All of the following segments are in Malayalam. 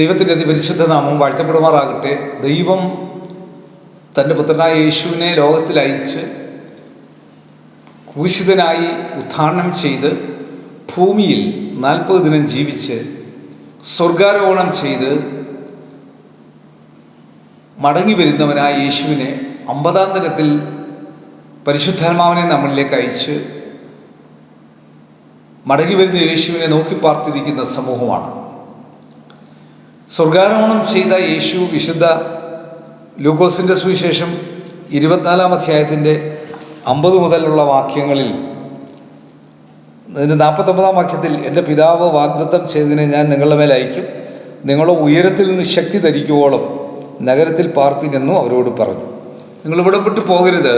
ദൈവത്തിന്റെ അതിപരിശുദ്ധ നാമം വാഴ്ത്തപ്പെടുമാറാകട്ടെ. ദൈവം തന്റെ പുത്രനായ യേശുവിനെ ലോകത്തിൽ അയച്ച് ക്രൂശിതനായി ഉത്ഥാനം ചെയ്ത് ഭൂമിയിൽ നാൽപ്പത് ദിനം ജീവിച്ച് സ്വർഗാരോഹണം ചെയ്ത് മടങ്ങി വരുന്നവനായ യേശുവിനെ അമ്പതാം ദിനത്തിൽ പരിശുദ്ധാത്മാവിനെ നമ്മളിലേക്ക് അയച്ച് മടങ്ങി വരുന്ന യേശുവിനെ നോക്കി പാർത്തിരിക്കുന്ന സമൂഹമാണ്. സ്വർഗാരോഹണം ചെയ്ത യേശു വിശുദ്ധ ലൂക്കോസിന്റെ സുവിശേഷം ഇരുപത്തിനാലാം അധ്യായത്തിന്റെ അമ്പത് മുതലുള്ള വാക്യങ്ങളിൽ അതിന്റെ നാൽപ്പത്തൊമ്പതാം വാക്യത്തിൽ എന്റെ പിതാവ് വാഗ്ദത്തം ചെയ്തതിനെ ഞാൻ നിങ്ങളുടെ മേൽ അയക്കും. നിങ്ങളെ ഉയരത്തിൽ നിന്ന് ശക്തി ധരിക്കുവോളം നഗരത്തിൽ പാർപ്പിനെന്നും അവരോട് പറഞ്ഞു. നിങ്ങൾ ഇവിടം വിട്ടു പോകരുത്.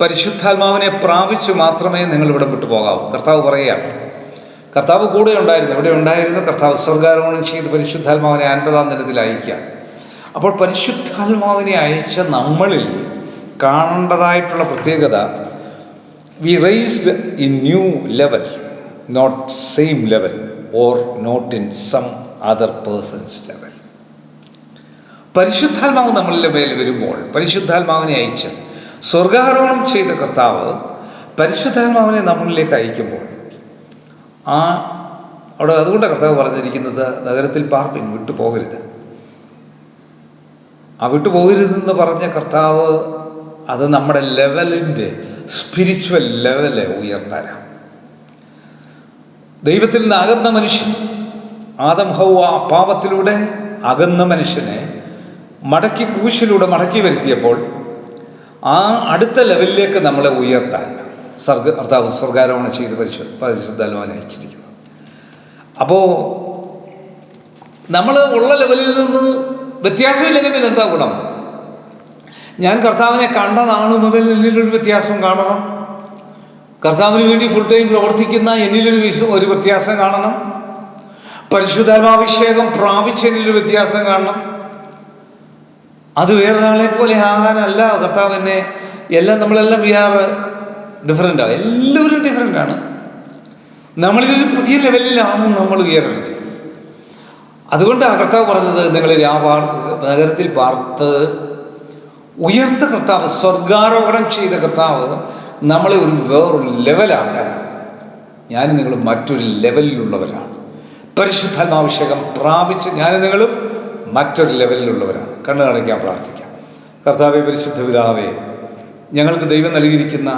പരിശുദ്ധാത്മാവിനെ പ്രാപിച്ചു മാത്രമേ നിങ്ങൾ ഇവിടം വിട്ടു പോകാവൂ. കർത്താവ് പറയുകയാണ് കർത്താവ് കൂടെ ഉണ്ടായിരുന്നു. ഇവിടെ ഉണ്ടായിരുന്നു. കർത്താവ് സ്വർഗാരോഹണം ചെയ്ത് പരിശുദ്ധാത്മാവിനെ അൻപതാം ദിനത്തിൽ അയക്കുക അപ്പോൾ പരിശുദ്ധാത്മാവിനെ അയച്ച നമ്മളിൽ കാണേണ്ടതായിട്ടുള്ള പ്രത്യേകത we raised in new level not same level or not in some other persons level പരിശുദ്ധാത്മാവ് നമ്മളിലെ മേൽ വരുമ്പോൾ പരിശുദ്ധാത്മാവിനെ അയച്ച് സ്വർഗാരോഹണം ചെയ്ത കർത്താവ് പരിശുദ്ധാത്മാവിനെ നമ്മളിലേക്ക് അയക്കുമ്പോൾ ആ അവിടെ അതുകൊണ്ട് കർത്താവ് പറഞ്ഞിരിക്കുന്നത് നഗരത്തിൽ പാർപ്പിൻ വിട്ടു പോകരുത്. ആ വിട്ടു പോകരുതെന്ന് പറഞ്ഞ കർത്താവ് അത് നമ്മുടെ ലെവലിന്റെ സ്പിരിച്വൽ ലെവൽ ഉയർത്താനാണ് ദൈവത്തിൽ നിന്ന് അകന്ന മനുഷ്യൻ ആദം ഹൗവ പാപത്തിലൂടെ അകന്ന മനുഷ്യനെ മടക്കി ക്രൂശിലൂടെ മടക്കി വരുത്തിയപ്പോൾ ആ അടുത്ത ലെവലിലേക്ക് നമ്മളെ ഉയർത്താൻ സർഗ കർത്താവ് സ്വർഗാരോഹണം ചെയ്ത് പരിശു പരിശുദ്ധാത്മാവിനെ അയച്ചിരിക്കുന്നത് അപ്പോൾ നമ്മൾ ഉള്ള ലെവലിൽ നിന്ന് വ്യത്യാസമില്ലെങ്കിൽ പിന്നെ എന്താ ഗുണം? ഞാൻ കർത്താവിനെ കണ്ട നാൾ മുതൽ എന്നിലൊരു വ്യത്യാസം കാണണം. കർത്താവിന് വേണ്ടി ഫുൾ ടൈം പ്രവർത്തിക്കുന്ന എന്നിലൊരു ഒരു വ്യത്യാസം കാണണം. പരിശുദ്ധാത്മാഭിഷേകം പ്രാപിച്ച എന്നിലൊരു വ്യത്യാസം കാണണം. അത് വേറൊരാളെ പോലെ ആകാനല്ല കർത്താവ് എന്നെ എല്ലാം നമ്മളെല്ലാം വി ആർ ഡിഫറെന്റാണ് എല്ലാവരും ഡിഫറെന്റാണ് നമ്മളിലൊരു പുതിയ ലെവലിലാണ് നമ്മൾ ഉയരേണ്ടത് അതുകൊണ്ടാണ് കർത്താവ് പറഞ്ഞത് നിങ്ങൾ നഗരത്തിൽ പാർത്ത് ഉയർത്ത കർത്താവ് സ്വർഗാരോഹണം ചെയ്ത കർത്താവ് നമ്മളെ ഒരു വേറൊരു ലെവലാക്കാനാണ് ഞാൻ നിങ്ങൾ മറ്റൊരു ലെവലിലുള്ളവരാണ് പരിശുദ്ധാത്മാഭിഷേകം പ്രാപിച്ച് ഞാൻ നിങ്ങളും മറ്റൊരു ലെവലിലുള്ളവരാണ് കണ്ണു കാണിക്കാൻ പ്രാർത്ഥിക്കാം. കർത്താവെ പരിശുദ്ധ പിതാവേ ഞങ്ങൾക്ക് ദൈവം നൽകിയിരിക്കുന്ന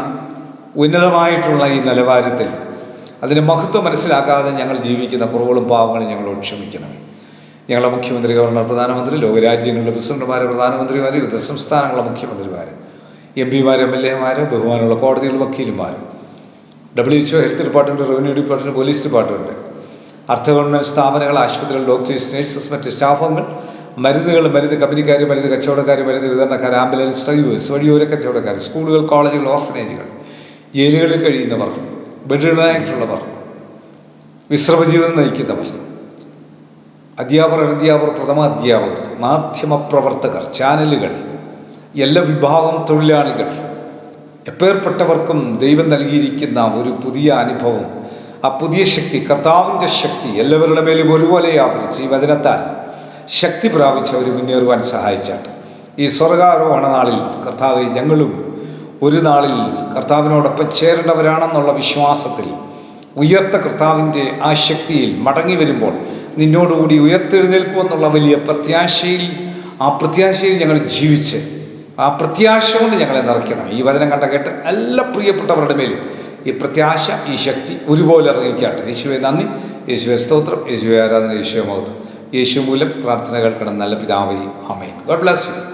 ഉന്നതമായിട്ടുള്ള ഈ നിലവാരത്തിൽ അതിന് മഹത്വം മനസ്സിലാക്കാതെ ഞങ്ങൾ ജീവിക്കുന്ന കുറവുകളും പാവങ്ങളും ഞങ്ങളോട് ക്ഷമിക്കണമേ. ഞങ്ങളെ മുഖ്യമന്ത്രി ഗവർണർ പ്രധാനമന്ത്രി ലോകരാജ്യങ്ങളുടെ പ്രസിഡന്റുമാർ പ്രധാനമന്ത്രിമാർ വിവിധ സംസ്ഥാനങ്ങളുടെ മുഖ്യമന്ത്രിമാർ എം പിമാർ എം എൽ എമാർ ബഹുമാനമുള്ള കോടതികളുടെ വക്കീലുമാർ WHO health department revenue department police department അർദ്ധ ഗവൺമെന്റ് സ്ഥാപനങ്ങൾ ആശുപത്രികൾ ഡോക്ടേഴ്സ് നഴ്സസ് മറ്റ് സ്റ്റാഫുകൾ മരുന്നുകൾ മരുന്ന് കമ്പനിക്കാർ മരുന്ന് കച്ചവടക്കാർ മരുന്ന് വിതരണക്കാർ ആംബുലൻസ് ഡ്രൈവേഴ്സ് വഴിയോര കച്ചവടക്കാർ സ്കൂളുകൾ കോളേജുകൾ ഓർഫനേജുകൾ ജയിലുകളിൽ കഴിയുന്നവർ ബെഡിഡനായിട്ടുള്ളവർ വിശ്രമജീവിതം നയിക്കുന്നവർ അധ്യാപകർ അധ്യാപകർ പ്രഥമ അധ്യാപകർ മാധ്യമപ്രവർത്തകർ ചാനലുകൾ എല്ലാ വിഭാഗം തൊഴിലാളികൾ എപ്പേർപ്പെട്ടവർക്കും ദൈവം നൽകിയിരിക്കുന്ന ഒരു പുതിയ അനുഭവം ആ പുതിയ ശക്തി കർത്താവിന്റെ ശക്തി എല്ലാവരുടെ മേലും ഒരുപോലെ വ്യാപരിച്ച് ഈ വചനത്താൽ ശക്തി പ്രാപിച്ച് അവർ മുന്നേറുവാൻ സഹായിച്ചാട്ട്. ഈ സ്വർഗാരോഹണ നാളിൽ കർത്താവ് ഞങ്ങളും ഒരു നാളിൽ കർത്താവിനോടൊപ്പം ചേരേണ്ടവരാണെന്നുള്ള വിശ്വാസത്തിൽ ഉയർത്ത കർത്താവിന്റെ ആ ശക്തിയിൽ മടങ്ങി വരുമ്പോൾ നിന്നോടുകൂടി ഉയർത്തെഴുന്നേൽക്കുമെന്നുള്ള വലിയ പ്രത്യാശയിൽ ആ പ്രത്യാശയിൽ ഞങ്ങൾ ജീവിച്ച് ആ പ്രത്യാശ കൊണ്ട് ഞങ്ങളെ നിറയ്ക്കണം. ഈ വചനം കണ്ട കേട്ട് എല്ലാ പ്രിയപ്പെട്ടവരുടെ മേലും ഈ പ്രത്യാശ ഈ ശക്തി ഒരുപോലെ ഇറങ്ങിക്കാട്ടെ. യേശുവെ നന്ദി. യേശുവെ സ്തോത്രം. യേശുവെ ആരാധന യേശുവെ മഹത്വം. യേശു മൂലം പ്രാർത്ഥന കേൾക്കണം. നല്ല പിതാവേ അമേൻ ഗോഡ് ബ്ലസ് യു.